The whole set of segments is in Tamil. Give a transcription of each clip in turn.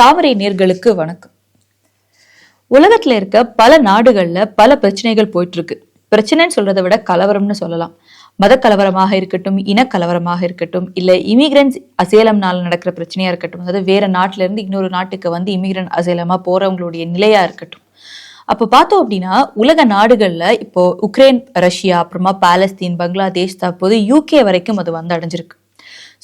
தாமரை நேர்களுக்கு வணக்கம். உலகத்துல இருக்க பல நாடுகள்ல பல பிரச்சனைகள் போயிட்டு இருக்கு பிரச்சனைன்னு சொல்றதை விட கலவரம்னு சொல்லலாம். மத கலவரமாக இருக்கட்டும் இனக்கலவரமாக இருக்கட்டும் இல்ல இமிகிரன்ஸ் அசேலம்னால நடக்கிற பிரச்சனையா இருக்கட்டும் அதாவது வேற நாட்டுல இருந்து இன்னொரு நாட்டுக்கு வந்து இமிகிரண்ட் அசேலமா போறவங்களுடைய நிலையா இருக்கட்டும். அப்போ பார்த்தோம் அப்படின்னா உலக நாடுகள்ல இப்போ உக்ரைன் ரஷ்யா அப்புறமா பாலஸ்தீன் பங்களாதேஷ் தற்போது யூகே வரைக்கும் அது வந்து அடைஞ்சிருக்கு.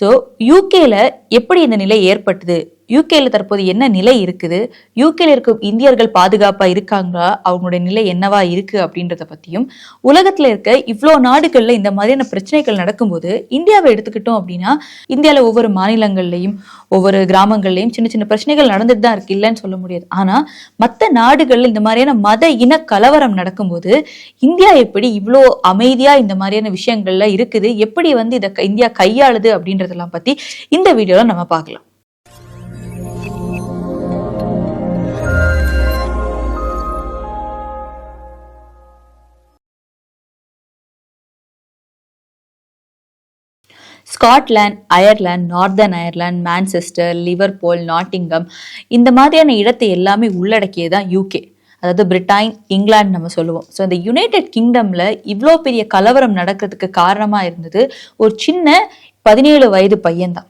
ஸோ யூகேல எப்படி இந்த நிலை ஏற்பட்டது? யூகேல தற்போது என்ன நிலை இருக்குது? யூகேல இருக்கும் இந்தியர்கள் பாதுகாப்பா இருக்காங்களா? அவங்களுடைய நிலை என்னவா இருக்கு அப்படின்றத பத்தியும் உலகத்துல இருக்க இவ்வளோ நாடுகள்ல இந்த மாதிரியான பிரச்சனைகள் நடக்கும்போது இந்தியாவை எடுத்துக்கிட்டோம் அப்படின்னா இந்தியாவில ஒவ்வொரு மாநிலங்கள்லையும் ஒவ்வொரு கிராமங்கள்லையும் சின்ன சின்ன பிரச்சனைகள் நடந்துட்டு தான் இருக்கு. இல்லைன்னு சொல்ல முடியாது. ஆனா மற்ற நாடுகள்ல இந்த மாதிரியான மத இன கலவரம் நடக்கும்போது இந்தியா எப்படி இவ்வளோ அமைதியா இந்த மாதிரியான விஷயங்கள்ல இருக்குது? எப்படி வந்து இதை க- இந்தியா கையாளுது அப்படின்றதெல்லாம் பத்தி இந்த வீடியோல நம்ம பார்க்கலாம். Scotland Ireland Northern Ireland Manchester Liverpool Nottingham இந்த மாதிரியான இடத்தை எல்லாமே உள்ளடக்கியது தான் யூகே அதாவது பிரிட்டைன் இங்கிலாந்து நம்ம சொல்லுவோம். ஸோ இந்த யுனைடெட் கிங்டம்ல இவ்வளோ பெரிய கலவரம் நடக்கிறதுக்கு காரணமாக இருந்தது ஒரு சின்ன பதினேழு வயது பையன்தான்.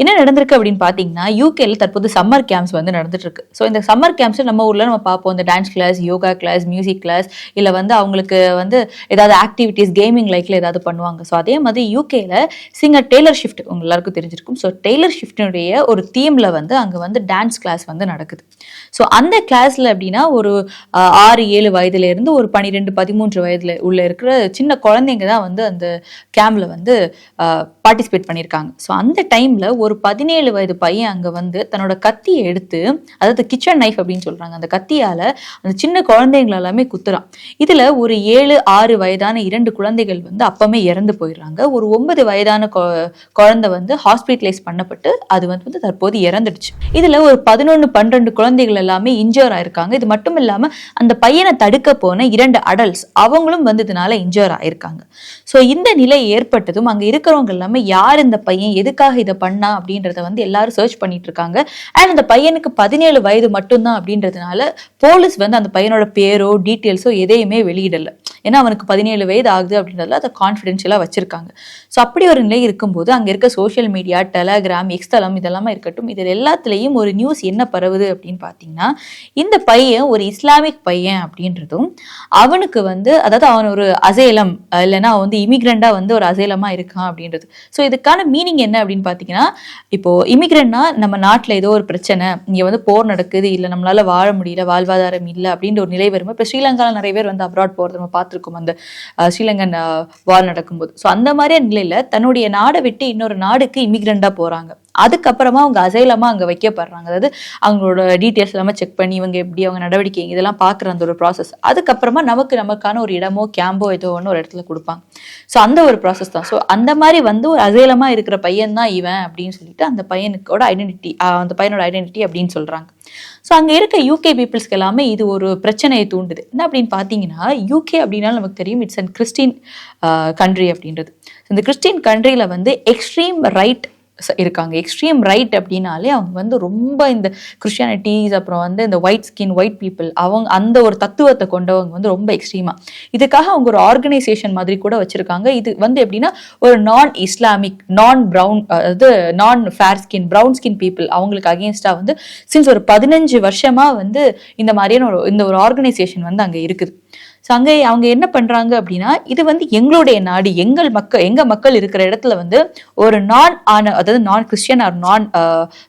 என்ன நடந்திருக்கு அப்படின்னு பார்த்தீங்கன்னா யூகேல தற்போது சம்மர் கேம்ப்ஸ் வந்து நடந்துட்டு இருக்கு ஸோ இந்த சம்மர் கேம்ப்ஸ் நம்ம ஊர்ல நம்ம பார்ப்போம் இந்த dance class yoga class music class இல்லை வந்து அவங்களுக்கு வந்து ஏதாவது ஆக்டிவிட்டீஸ் கேமிங் லைக்ல ஏதாவது பண்ணுவாங்க. ஸோ அதே மாதிரி யூகேல சிங்கர் டெய்லர் ஷிஃப்ட் உங்க எல்லாருக்கும் தெரிஞ்சிருக்கும். ஸோ டெய்லர் ஷிஃப்டினுடைய ஒரு தீம்ல வந்து அங்க வந்து டான்ஸ் கிளாஸ் வந்து நடக்குது. ஸோ அந்த கிளாஸ்ல அப்படின்னா ஒரு ஆறு ஏழு வயதுலேருந்து ஒரு பன்னிரெண்டு பதிமூன்று வயதுல உள்ள இருக்கிற சின்ன குழந்தைங்க தான் வந்து அந்த கேம்ப்ல வந்து பார்ட்டிசிபேட் பண்ணியிருக்காங்க. ஸோ அந்த டைம்ல ஒரு பதினேழு வயது பையன் அங்கே வந்து தன்னோட கத்தியை எடுத்து அதாவது கிச்சன் நைஃப் அப்படின்னு சொல்றாங்க அந்த கத்தியால அந்த சின்ன குழந்தைங்கள எல்லாமே குத்துறான். இதுல ஒரு ஏழு ஆறு வயதான இரண்டு குழந்தைகள் வந்து அப்பமே இறந்து போயிடுறாங்க. ஒரு ஒன்பது வயதான கொ- குழந்தை வந்து ஹாஸ்பிட்டலைஸ் பண்ணப்பட்டு அது வந்து தற்போது இறந்துடுச்சு. இதுல ஒரு பதினொன்று பன்னிரெண்டு குழந்தைகள் எல்லாமே இன்ஜூர் ஆயிருக்காங்க. இது மட்டும் இல்லாம அந்த பையனை தடுக்க போன இரண்டு அடல்ட்ஸ் அவங்களும் வந்து இதனால இன்ஜூர் ஆயிருக்காங்க. ஸோ இந்த நிலை ஏற்பட்டதும் அங்க இருக்கிறவங்க எல்லாமே யார் இந்த பையன்? எதுக்காக இதை பண்ணா? அப்படின்றத வந்து எல்லாரும் சர்ச் பண்ணிட்டு இருக்காங்க. அண்ட் அந்த பையனுக்கு பதினேழு வயது மட்டும்தான் அப்படின்றதுனால போலீஸ் வந்து அந்த பையனோட பேரோ டீட்டெயில்ஸோ எதையுமே வெளியிடல. ஏன்னா அவனுக்கு பதினேழு வயது ஆகுது அப்படின்றதுல அதை கான்ஃபிடென்ஷியலாக வச்சிருக்காங்க. ஸோ அப்படி ஒரு நிலை இருக்கும்போது அங்கே இருக்க சோஷியல் மீடியா டெலகிராம் எக்ஸ்தலம் இதெல்லாம் இருக்கட்டும் இதில் எல்லாத்துலேயும் ஒரு நியூஸ் என்ன பரவுது அப்படின்னு பார்த்தீங்கன்னா இந்த பையன் ஒரு இஸ்லாமிக் பையன் அப்படின்றதும் அவனுக்கு வந்து அதாவது அவன் ஒரு அசேலம் இல்லைன்னா அவன் வந்து இமிக்ரெண்டாக வந்து ஒரு அசேலமாக இருக்கான் அப்படின்றது. ஸோ இதுக்கான மீனிங் என்ன அப்படின்னு பார்த்தீங்கன்னா இப்போ இமிக்ரெண்ட்னா நம்ம நாட்டில் ஏதோ ஒரு பிரச்சனை இங்கே வந்து போர் நடக்குது இல்லை நம்மளால வாழ முடியல வாழ்வாதாரம் இல்லை அப்படின்ற ஒரு நிலை வரும்போது இப்போ ஸ்ரீலங்காவில் நிறைய பேர் வந்து அப்ராட் போகிறது நம்ம பார்த்துருக்கோம் அந்த ஸ்ரீலங்கன் வார் நடக்கும்போது. ஸோ அந்த மாதிரியான நிலையில தன்னுடைய நாடை விட்டு இன்னொரு நாடுக்கு இமிக்ரெண்டாக போறாங்க. அதுக்கப்புறமா அவங்க அசைலமா அங்கே வைக்கப்படுறாங்க. அதாவது அவங்களோட டீட்டெயில்ஸ் எல்லாமே செக் பண்ணி இவங்க எப்படி அவங்க நடவடிக்கை இதெல்லாம் பார்க்குற அந்த ஒரு ப்ராசஸ் அதுக்கப்புறமா நமக்கு நமக்கான ஒரு இடமோ கேம்போ ஏதோ ஒன்று ஒரு இடத்துல கொடுப்பாங்க. ஸோ அந்த ஒரு ப்ராசஸ் தான். ஸோ அந்த மாதிரி வந்து ஒரு அசைலமாக இருக்கிற பையன் தான் இவன் அப்படின்னு சொல்லிட்டு அந்த பையனுக்கோட ஐடென்டிட்டி அந்த பையனோட ஐடென்டிட்டி அப்படின்னு சொல்கிறாங்க ஸோ அங்கே இருக்க யூகே பீப்புள்ஸ்க்கு எல்லாமே இது ஒரு பிரச்சனையை தூண்டுது. என்ன அப்படின்னு பார்த்தீங்கன்னா யூகே அப்படின்னா நமக்கு தெரியும் இட்ஸ் அண்ட் கிறிஸ்டின் கண்ட்ரி அப்படின்றது. இந்த கிறிஸ்டின் கண்ட்ரியில் வந்து எக்ஸ்ட்ரீம் ரைட் இருக்காங்க. எக்ஸ்ட்ரீம் ரைட் அப்படின்னாலே அவங்க வந்து ரொம்ப இந்த கிறிஸ்டியானிட்டிஸ் அப்புறம் வந்து இந்த ஒயிட் ஸ்கின் ஒயிட் பீப்புள் அவங்க அந்த ஒரு தத்துவத்தை கொண்டவங்க வந்து ரொம்ப எக்ஸ்ட்ரீமா இதுக்காக அவங்க ஒரு ஆர்கனைசேஷன் மாதிரி கூட வச்சிருக்காங்க. இது வந்து எப்படின்னா ஒரு நான் இஸ்லாமிக் நான் ப்ரௌன் அதாவது நான் fair skin brown skin people அவங்களுக்கு அகேன்ஸ்டா வந்து சின்ஸ் ஒரு பதினஞ்சு வருஷமா வந்து இந்த மாதிரியான ஒரு இந்த ஒரு ஆர்கனைசேஷன் வந்து அங்கே இருக்குது. ஸோ அங்கே அவங்க என்ன பண்றாங்க அப்படின்னா இது வந்து எங்களுடைய நாடு எங்கள் மக்கள் எங்க மக்கள் இருக்கிற இடத்துல வந்து ஒரு நான் uh, ஆன அதாவது நான் கிறிஸ்டியன் ஆர் நான்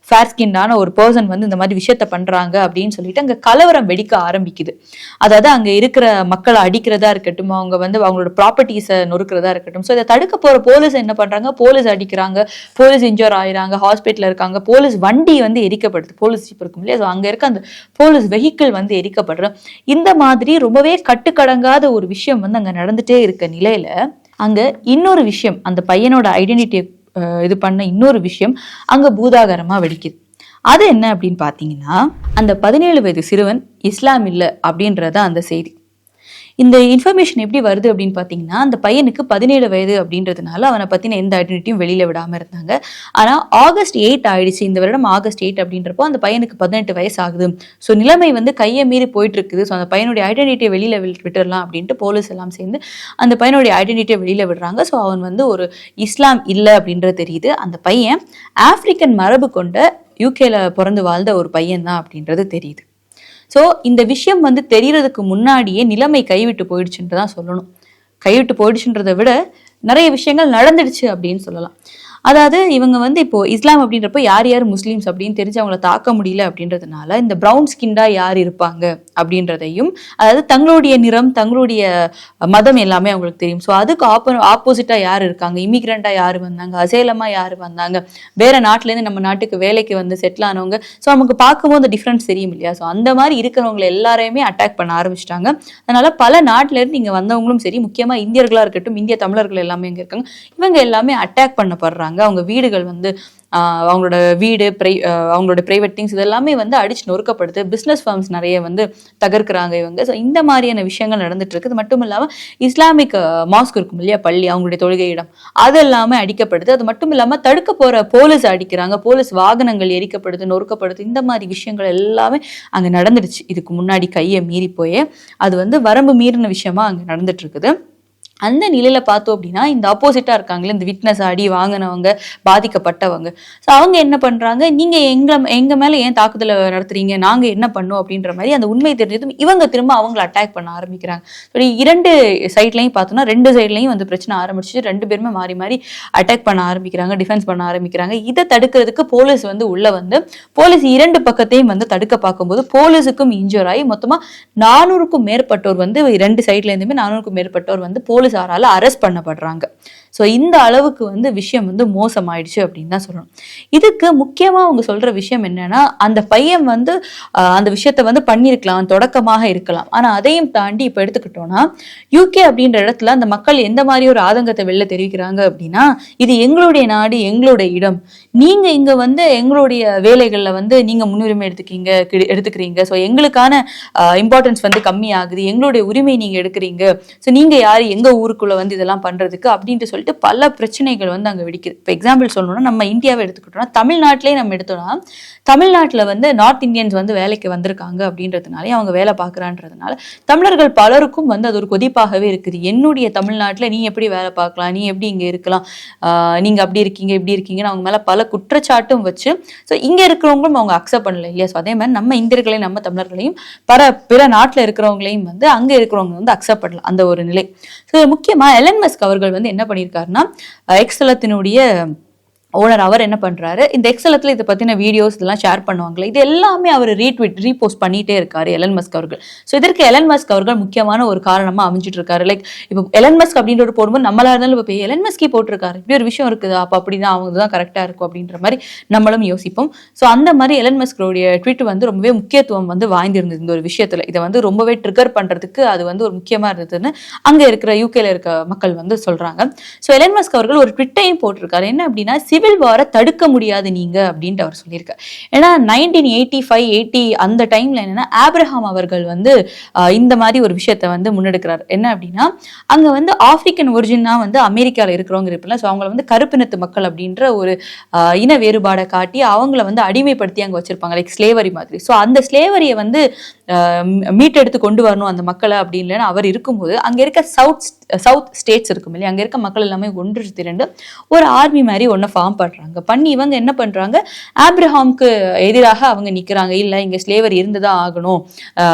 ஃபேர் ஸ்கின்னான ஒரு பர்சன் வந்து இந்த மாதிரி விஷயத்த பண்றாங்க அப்படின்னு சொல்லிட்டு அங்கே கலவரம் வெடிக்க ஆரம்பிக்குது. அதாவது அங்கே இருக்கிற மக்களை அடிக்கிறதா இருக்கட்டும் அவங்க வந்து அவங்களோட ப்ராப்பர்ட்டிஸை நொறுக்கிறதா இருக்கட்டும். ஸோ இதை தடுக்க போற போலீஸ் என்ன பண்றாங்க? போலீஸ் அடிக்கிறாங்க. போலீஸ் இன்ஜூர் ஆயிறாங்க ஹாஸ்பிட்டல் இருக்காங்க. போலீஸ் வண்டி வந்து எரிக்கப்படுது. போலீஸ் ஜீப் இருக்கும் இல்லையா? ஸோ அங்கே இருக்க அந்த போலீஸ் வெஹிக்கிள் வந்து எரிக்கப்படுற இந்த மாதிரி ரொம்பவே கட்டுக்கடங்காத ஒரு விஷயம் வந்து அங்க நடந்துட்டே இருக்க நிலையில அங்க இன்னொரு விஷயம் அந்த பையனோட ஐடென்டிட்டியை இது பண்ண இன்னொரு விஷயம் அங்க பூதாகரமா வெடிக்குது. அது என்ன அப்படின்னு பார்த்தீங்கன்னா அந்த பதினேழு வயது சிறுவன் இஸ்லாம் இல்லை அப்படின்றத அந்த செய்தி. இந்த இன்ஃபர்மேஷன் எப்படி வருது அப்படின்னு பார்த்தீங்கன்னா அந்த பையனுக்கு பதினேழு வயது அப்படின்றதுனால அவனை பற்றின எந்த ஐடென்டிட்டியும் வெளியில் விடாமல் இருந்தாங்க. ஆனால் ஆகஸ்ட் எயிட் ஆயிடுச்சு. இந்த வருடம் ஆகஸ்ட் எயிட் அப்படின்றப்போ அந்த பையனுக்கு பதினெட்டு வயசு ஆகுது. ஸோ நிலைமை வந்து கையை மீறி போயிட்டு இருக்குது ஸோ அந்த பையனுடைய ஐடென்டிட்டியை வெளியில் விட்டுடலாம் அப்படின்ட்டு போலீஸ் எல்லாம் சேர்ந்து அந்த பையனுடைய ஐடென்டிட்டியை வெளியில் விடுறாங்க. ஸோ அவன் வந்து ஒரு இஸ்லாம் இல்லை அப்படின்றது தெரியுது. அந்த பையன் ஆப்பிரிக்கன் மரபு கொண்ட யூகேல பிறந்து வாழ்ந்த ஒரு பையன் தான் அப்படின்றது தெரியுது. ஸோ இந்த விஷயம் வந்து தெரியறதுக்கு முன்னாடியே நிலைமை கைவிட்டு போயிடுச்சுன்ட்டு தான் சொல்லணும். கைவிட்டு போயிடுச்சுன்றதை விட நிறைய விஷயங்கள் நடந்துடுச்சு அப்படின்னு சொல்லலாம். அதாவது இவங்க வந்து இப்போ இஸ்லாம் அப்படின்றப்ப யார் யார் முஸ்லீம்ஸ் அப்படின்னு தெரிஞ்சு அவங்கள தாக்க முடியல அப்படின்றதுனால இந்த ப்ரௌன் ஸ்கின்டா யார் இருப்பாங்க அப்படின்றதையும் அதாவது தங்களுடைய நிறம் தங்களுடைய மதம் எல்லாமே அவங்களுக்கு தெரியும். ஸோ அதுக்கு ஆப்போ ஆப்போசிட்டா யார் இருக்காங்க? இமிகிரண்டா யார் வந்தாங்க? அசேலமா யார் வந்தாங்க? வேற நாட்டிலேருந்து நம்ம நாட்டுக்கு வேலைக்கு வந்து செட்டில் ஆனவங்க. ஸோ நமக்கு பார்க்கும்போது அந்த டிஃப்ரென்ஸ் தெரியும் இல்லையா? ஸோ அந்த மாதிரி இருக்கிறவங்களை எல்லாரையுமே அட்டாக் பண்ண ஆரம்பிச்சிட்டாங்க. அதனால பல நாட்டிலேருந்து இங்கே வந்தவங்களும் சரி முக்கியமாக இந்தியர்களாக இருக்கட்டும் இந்திய தமிழர்கள் எல்லாமே இங்கே இருக்காங்க. இவங்க எல்லாமே அட்டாக் பண்ணப்படுறாங்க. அவங்க வீடுகள் வந்து அவங்களோட வீடு ப்ரை அவங்களோட ப்ரைவேட் திங்ஸ் இதெல்லாமே வந்து அடிச்சு நொறுக்கப்படுது பிஸ்னஸ் ஃபார்ம்ஸ் நிறைய வந்து தகர்க்கிறாங்க இவங்க. ஸோ இந்த மாதிரியான விஷயங்கள் நடந்துட்டு இருக்குது. மட்டும் இல்லாமல் இஸ்லாமிக் மாஸ்க் இருக்கும் இல்லையா பள்ளி அவங்களுடைய தொழுகை இடம். அது எல்லாமே அடிக்கப்படுது. அது மட்டும் இல்லாமல் தடுக்க போற போலீஸ் அடிக்கிறாங்க. போலீஸ் வாகனங்கள் எரிக்கப்படுது நொறுக்கப்படுது. இந்த மாதிரி விஷயங்கள் எல்லாமே அங்கே நடந்துடுச்சு. இதுக்கு முன்னாடி கையை மீறி போய் அது வந்து வரம்பு மீறின விஷயமா அங்கே நடந்துட்டு இருக்குது. அந்த நிலையில பார்த்தோம் அப்படின்னா இந்த ஆப்போசிட்டா இருக்காங்களே இந்த விட்னஸ் அடி வாங்கினவங்க பாதிக்கப்பட்டவங்க. ஸோ அவங்க என்ன பண்றாங்க? நீங்க எங்க எங்க மேல ஏன் தாக்குதலை நடத்துறீங்க? நாங்க என்ன பண்ணோம்? அப்படின்ற மாதிரி அந்த உண்மை தெரிஞ்சதும் இவங்க திரும்ப அவங்கள அட்டாக் பண்ண ஆரம்பிக்கிறாங்க. இப்படி இரண்டு சைட்லையும் பார்த்தோம்னா ரெண்டு சைட்லையும் வந்து பிரச்சனை ஆரம்பிச்சு ரெண்டு பேருமே மாறி மாறி அட்டாக் பண்ண ஆரம்பிக்கிறாங்க டிஃபென்ஸ் பண்ண ஆரம்பிக்கிறாங்க. இதை தடுக்கிறதுக்கு போலீஸ் வந்து உள்ள வந்து போலீஸ் இரண்டு பக்கத்தையும் வந்து தடுக்க பார்க்கும்போது போலீஸுக்கும் இன்ஜூர் ஆகி மொத்தமா நானூறுக்கும் மேற்பட்டோர் வந்து ரெண்டு சைட்ல இருந்துமே நானூறுக்கும் மேற்பட்டோர் வந்து போலீஸ் போலீஸாரால் அரெஸ்ட் பண்ணப்படுறாங்க. ஸோ இந்த அளவுக்கு வந்து விஷயம் வந்து மோசமாயிடுச்சு அப்படின்னு தான் சொல்லணும். இதுக்கு முக்கியமாக அவங்க சொல்கிற விஷயம் என்னன்னா அந்த பையன் வந்து அந்த விஷயத்த வந்து பண்ணியிருக்கலாம் தொடக்கமாக இருக்கலாம். ஆனால் அதையும் தாண்டி இப்போ எடுத்துக்கிட்டோம்னா யூகே அப்படின்ற இடத்துல அந்த மக்கள் எந்த மாதிரி ஒரு ஆதங்கத்தை வெளில தெரிவிக்கிறாங்க அப்படின்னா இது எங்களுடைய நாடு எங்களுடைய இடம். நீங்கள் இங்கே வந்து எங்களுடைய வேலைகளில் வந்து நீங்கள் முன்னுரிமை எடுத்துக்கீங்க எடுத்துக்கிறீங்க. ஸோ எங்களுக்கான இம்பார்ட்டன்ஸ் வந்து கம்மியாகுது. எங்களுடைய உரிமை நீங்கள் எடுக்கிறீங்க. ஸோ நீங்கள் யார்? எங்கள் ஊருக்குள்ளே வந்து இதெல்லாம் பண்றதுக்கு அப்படின்ட்டு சொல்லிட்டு பல பிரச்சனைகள் வந்து அங்க வெடிக்குது. இப்போ எக்ஸாம்பிள் சொல்லணும்னா நம்ம இந்தியாவை எடுத்துக்கிட்டோம்னா தமிழ்நாட்டிலே நம்ம எடுத்தோம்னா தமிழ்நாட்டுல வந்து நார்த் இந்தியன்ஸ் வந்து வேலைக்கு வந்திருக்காங்க அப்படின்றதுனாலே அவங்க வேலை பார்க்கறான்றதுனால தமிழர்கள் பலருக்கும் வந்து அது ஒரு கொதிப்பாகவே இருக்குது. என்னுடைய தமிழ்நாட்டில் நீ எப்படி வேலை பார்க்கலாம்? நீ எப்படி இங்கே இருக்கலாம்? ஆஹ் நீங்க அப்படி இருக்கீங்க இப்படி இருக்கீங்கன்னு அவங்க மேல பல குற்றச்சாட்டும் வச்சு ஸோ இங்க இருக்கிறவங்களும் அவங்க அக்செப்ட் பண்ணல இல்லையா? ஸோ அதே மாதிரி நம்ம இந்தியர்களையும் நம்ம தமிழர்களையும் பல பிற நாட்டில் இருக்கிறவங்களையும் வந்து அங்கே இருக்கிறவங்க வந்து அக்செப்ட் பண்ணலாம். அந்த ஒரு நிலை. ஸோ முக்கியமா எலன் மஸ்க் அவர்கள் வந்து என்ன பண்ணியிருக்காருன்னா எக்ஸலத்தினுடைய ஓனர் அவர் என்ன பண்ணுறாரு இந்த எக்ஸலத்தில் இதை பற்றின வீடியோஸ் இதெல்லாம் ஷேர் பண்ணுவாங்களே இது எல்லாமே அவர் ரீட்வீட் ரீபோஸ்ட் பண்ணிகிட்டே இருக்கார் எலன் மஸ்க் அவர்கள். ஸோ இதற்கு எலன் மஸ்க் அவர்கள் முக்கியமான ஒரு காரணமாக அமைஞ்சிட்டு இருக்காரு. லைக் இப்போ எலன் மஸ்க் அப்படின்ற போடும்போது நம்மளா இருந்தாலும் இப்போ எலன் மஸ்கி போட்டிருக்காரு. இப்படி ஒரு விஷயம் இருக்குது அப்போ அப்படிதான் அவங்க தான் கரெக்டாக இருக்கும் அப்படின்ற மாதிரி நம்மளும் யோசிப்போம். ஸோ அந்த மாதிரி எலன் மஸ்கோடைய ட்வீட் வந்து ரொம்பவே முக்கியத்துவம் வந்து வாய்ந்திருந்தது இந்த ஒரு விஷயத்துல. இதை வந்து ரொம்பவே ட்ரிகர் பண்ணுறதுக்கு அது வந்து ஒரு முக்கியமாக இருந்ததுன்னு அங்கே இருக்கிற யூகேல இருக்க மக்கள் வந்து சொல்கிறாங்க ஸோ எலன் மஸ்க் அவர்கள் ஒரு ட்விட்டையும் போட்டிருக்காரு. என்ன அப்படின்னா சிவில் வாரை தடுக்க முடியாது நீங்க அப்படின்ட்டு அவர் சொல்லியிருக்கார். ஏன்னா நைன்டீன் எயிட்டி ஃபைவ் எயிட்டி அந்த டைம்ல என்னன்னா ஆப்ரஹாம் அவர்கள் வந்து இந்த மாதிரி ஒரு விஷயத்த வந்து முன்னெடுக்கிறார். என்ன அப்படின்னா அங்க வந்து ஆப்பிரிக்கன் ஒரிஜின் தான் வந்து அமெரிக்காவில் இருக்கிறவங்க இருப்பில்ல ஸோ அவங்கள வந்து கருப்பினத்து மக்கள் அப்படின்ற ஒரு இன வேறுபாடை காட்டி அவங்கள வந்து அடிமைப்படுத்தி அங்கே வச்சிருப்பாங்க லைக் ஸ்லேவரி மாதிரி. ஸோ அந்த ஸ்லேவரியை வந்து மீட்டெடுத்து கொண்டு வரணும் அந்த மக்களை அப்படின்னு அவர் இருக்கும்போது அங்கே இருக்க சவுத் சவுத் ஸ்டேட்ஸ் இருக்கும் இல்லையா? அங்கே இருக்க மக்கள் எல்லாமே ஒன்று திரண்டு ஒரு ஆர்மி மாதிரி ஒன்றை ஃபார்ம் பண்ணுறாங்க பண்ணி இவங்க என்ன பண்ணுறாங்க ஆப்ரஹாம்க்கு எதிராக அவங்க நிற்கிறாங்க இல்லை இங்கே ஸ்லேவரி இருந்துதான் ஆகணும்.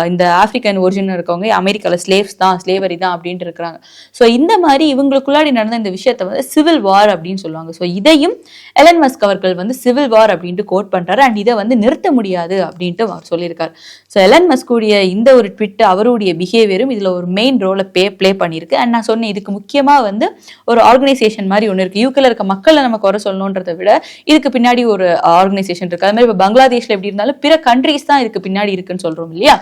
இந்த ஆப்பிரிக்கன் ஒரிஜினல் இருக்கவங்க அமெரிக்காவில் ஸ்லேவ்ஸ் தான் ஸ்லேவரி தான் அப்படின்ட்டு இருக்கிறாங்க. ஸோ இந்த மாதிரி இவங்களுக்குள்ளாடி நடந்த இந்த விஷயத்த வந்து சிவில் வார் அப்படின்னு சொல்லுவாங்க. ஸோ இதையும் எலன் மஸ்க் அவர்கள் வந்து சிவில் வார் அப்படின்ட்டு கோட் பண்ணுறாரு அண்ட் இதை வந்து நிறுத்த முடியாது அப்படின்ட்டு அவர் சொல்லியிருக்காரு. ஸோ எலன் கூடிய இந்த ஒரு ட்விட்டு அவருடைய பிஹேவியரும் இதுல ஒரு மெயின் ரோலை பே ப்ளே பண்ணியிருக்கு. அண்ட் நான் சொன்னேன் இதுக்கு முக்கியமா வந்து ஒரு ஆர்கனைசேஷன் மாதிரி ஒன்று இருக்கு. யூகேல இருக்க மக்களை நம்ம குறை சொல்லணுன்றதை விட இதுக்கு பின்னாடி ஒரு ஆர்கனைசேஷன் இருக்கு. அது மாதிரி இப்போ பங்களாதேஷ்ல எப்படி இருந்தாலும் பிற கண்ட்ரீஸ் தான் இதுக்கு பின்னாடி இருக்குன்னு சொல்றோம் இல்லையா?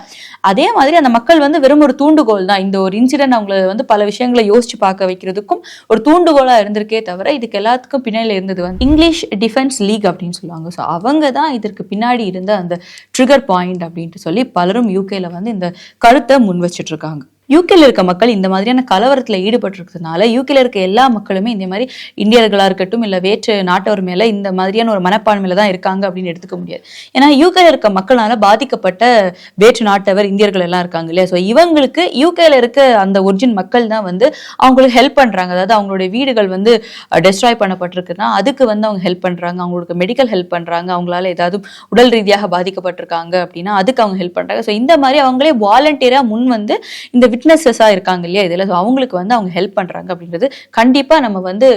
அதே மாதிரி அந்த மக்கள் வந்து வெறும் ஒரு தூண்டுகோல் தான். இந்த ஒரு இன்சிடென்ட் அவங்கள வந்து பல விஷயங்களை யோசிச்சு பார்க்க வைக்கிறதுக்கும் ஒரு தூண்டுகோலா இருந்திருக்கே தவிர இதுக்கு எல்லாத்துக்கும் பின்னாடி இருந்தது வந்து இங்கிலீஷ் டிஃபென்ஸ் லீக் அப்படின்னு சொல்லுவாங்க. ஸோ அவங்க தான் இதற்கு பின்னாடி இருந்த அந்த ட்ரிகர் பாயிண்ட் அப்படின்ட்டு சொல்லி பலரும் யூகேல வந்து இந்த கருத்தை முன் வச்சிட்டு இருக்காங்க யூகேல இருக்க மக்கள் இந்த மாதிரியான கலவரத்துல ஈடுபட்டிருக்கிறதுனால யூகேல இருக்க எல்லா மக்களுமே இந்த மாதிரி இந்தியர்களா இருக்கட்டும் இல்ல வேற்று நாட்டவர் மேல இந்த மாதிரியான ஒரு மனப்பான்மையில தான் இருக்காங்க அப்படின்னு எடுத்துக்க முடியாது. ஏன்னா யூகேல இருக்க மக்களால பாதிக்கப்பட்ட வேற்று நாட்டவர் இந்தியர்கள் எல்லாம் இருக்காங்க இல்லையா? ஸோ இவங்களுக்கு யூகேல இருக்க அந்த ஒரிஜின் மக்கள் தான் வந்து அவங்களுக்கு ஹெல்ப் பண்றாங்க. அதாவது அவங்களுடைய வீடுகள் வந்து டெஸ்ட்ராய் பண்ணப்பட்டிருக்குன்னா அதுக்கு வந்து அவங்க ஹெல்ப் பண்றாங்க. அவங்களுக்கு மெடிக்கல் ஹெல்ப் பண்றாங்க. அவங்களால ஏதாவது உடல் ரீதியாக பாதிக்கப்பட்டிருக்காங்க அப்படின்னா அதுக்கு அவங்க ஹெல்ப் பண்றாங்க. ஸோ இந்த மாதிரி அவங்களே வாலண்டியரா முன் வந்து இந்த விட்னஸஸாக இருக்காங்க இல்லையா? இதில் ஸோ அவங்களுக்கு வந்து அவங்க ஹெல்ப் பண்ணுறாங்க அப்படின்றது கண்டிப்பாக நம்ம வந்து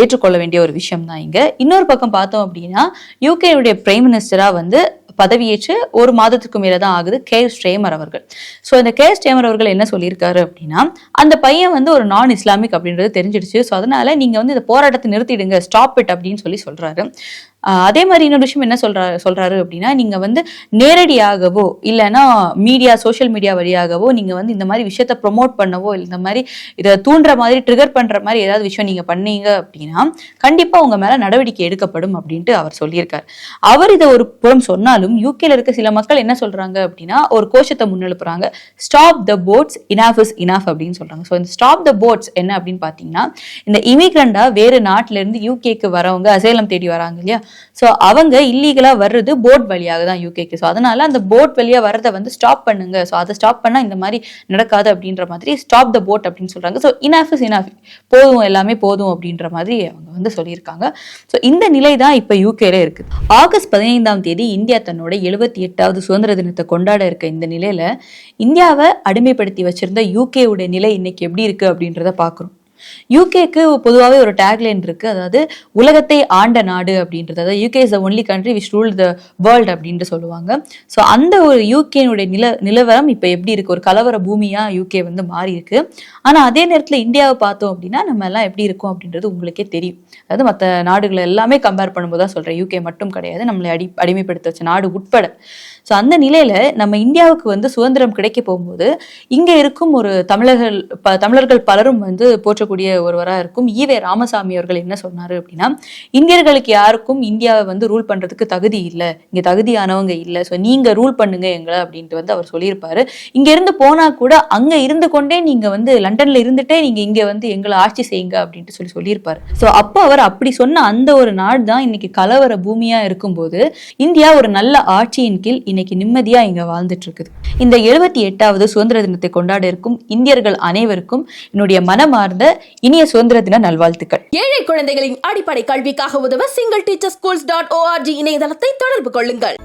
ஏற்றுக்கொள்ள வேண்டிய ஒரு விஷயம் தான் இங்கே. இன்னொரு பக்கம் பார்த்தோம் அப்படின்னா யூகேயுடைய பிரைம் மினிஸ்டராக வந்து பதவியேற்று ஒரு மாதத்துக்கு மேலே தான் ஆகுது கே ஸ்ட்ரேமர் அவர்கள். ஸோ இந்த கே ஸ்ட்ரேமர் அவர்கள் என்ன சொல்லியிருக்காரு அப்படின்னா அந்த பையன் வந்து ஒரு நான் இஸ்லாமிக் அப்படின்றது தெரிஞ்சிடுச்சு. ஸோ அதனால நீங்கள் வந்து இந்த போராட்டத்தை நிறுத்திடுங்க ஸ்டாப் இட் அப்படின்னு சொல்லி சொல்கிறாரு அதே மாதிரி இன்னொரு விஷயம் என்ன சொல்றாரு சொல்றாரு அப்படின்னா நீங்க வந்து நேரடியாகவோ இல்லைன்னா மீடியா சோஷியல் மீடியா வழியாகவோ நீங்க வந்து இந்த மாதிரி விஷயத்த ப்ரொமோட் பண்ணவோ இல்லை இந்த மாதிரி இதை தூண்டுற மாதிரி ட்ரிகர் பண்ற மாதிரி ஏதாவது விஷயம் நீங்க பண்ணீங்க அப்படின்னா கண்டிப்பா உங்க மேல நடவடிக்கை எடுக்கப்படும் அப்படின்ட்டு அவர் சொல்லியிருக்காரு. அவர் இதை ஒரு புறம் சொன்னாலும் யூகேல இருக்க சில மக்கள் என்ன சொல்றாங்க அப்படின்னா ஒரு கோஷத்தை முன்னெழுப்புறாங்க stop the boats enough is enough அப்படின்னு சொல்றாங்க. ஸோ இந்த ஸ்டாப் த போட்ஸ் என்ன அப்படின்னு பார்த்தீங்கன்னா இந்த இமிகிரண்டா வேறு நாட்டுல இருந்து யூகேக்கு வரவங்க அசேலம் தேடி வராங்க இல்லையா? ஸோ அவங்க இல்லீகலா வர்றது போட் வழியாக தான் யூகேக்கு ஸோ அதனால அந்த போட் வழியா வர்றதை வந்து ஸ்டாப் பண்ணுங்க. ஸோ அதை ஸ்டாப் பண்ணா இந்த மாதிரி நடக்காது அப்படின்ற மாதிரி ஸ்டாப் த போட் அப்படின்னு சொல்றாங்க. ஸோ இனாஃப் இஸ் இனாஃப் போதும் எல்லாமே போதும் அப்படின்ற மாதிரி அவங்க வந்து சொல்லியிருக்காங்க. ஸோ இந்த நிலை தான் இப்போ யூகேல இருக்கு. ஆகஸ்ட் பதினைந்தாம் தேதி இந்தியா தன்னோட எழுபத்தி எட்டாவது சுதந்திர தினத்தை கொண்டாட இருக்க இந்த நிலையில இந்தியாவை அடிமைப்படுத்தி வச்சிருந்த யூகேவுடைய நிலை இன்னைக்கு எப்படி இருக்கு அப்படின்றத பார்க்குறோம். யூகேக்கு பொதுவாகவே ஒரு டேக்லைன் இருக்கு. அதாவது உலகத்தை ஆண்ட நாடு அப்படின்றது. அதாவது UK is the only country which rule the world அப்படின்ட்டு சொல்லுவாங்க. ஸோ அந்த ஒரு யூகேனுடைய நில நிலவரம் இப்போ எப்படி இருக்கு? ஒரு கலவர பூமியா யூகே வந்து மாறி இருக்கு. ஆனா அதே நேரத்தில் இந்தியாவை பார்த்தோம் அப்படின்னா நம்ம எல்லாம் எப்படி இருக்கும் அப்படின்றது உங்களுக்கே தெரியும். அதாவது மற்ற நாடுகளை எல்லாமே கம்பேர் பண்ணும்போது தான் சொல்றேன். யூகே மட்டும் கிடையாது. நம்மளை அடி அடிமைப்படுத்த வச்ச நாடு உட்பட. ஸோ அந்த நிலையில நம்ம இந்தியாவுக்கு வந்து சுதந்திரம் கிடைக்க போகும்போது இங்க இருக்கும் ஒரு தமிழர்கள் ப தமிழர்கள் பலரும் வந்து போற்றக்கூடிய ஒருவராக இருக்கும் ஈவே ராமசாமி அவர்கள் என்ன சொன்னாரு அப்படின்னா இந்தியர்களுக்கு யாருக்கும் இந்தியாவை வந்து ரூல் பண்றதுக்கு தகுதி இல்லை. இங்க தகுதியானவங்க இல்லை. ஸோ நீங்க ரூல் பண்ணுங்க எங்களை அப்படின்ட்டு வந்து அவர் சொல்லியிருப்பாரு. இங்க இருந்து போனா கூட அங்க இருந்து கொண்டே நீங்க வந்து லண்டன்ல இருந்துட்டே நீங்க இங்க வந்து எங்களை ஆட்சி செய்யுங்க அப்படின்ட்டு சொல்லி சொல்லியிருப்பார். ஸோ அப்போ அவர் அப்படி சொன்ன அந்த ஒரு நாடு தான் இன்னைக்கு கலவர பூமியா இருக்கும்போது இந்தியா ஒரு நல்ல ஆட்சியின் கீழ் இன்னைக்கு நிம்மதியா இங்க வாழ்ந்துட்டு இருக்குது இந்த எழுபத்தி எட்டாவது சுதந்திர தினத்தை கொண்டாட இருக்கும் இந்தியர்கள் அனைவருக்கும் என்னுடைய மனமார்ந்த இனிய சுதந்திர தின நல்வாழ்த்துக்கள். ஏழை குழந்தைகளின் அடிப்படை கல்விக்காக உதவ single teacher schools dot ORG இணையதளத்தை தொடர்பு கொள்ளுங்கள்.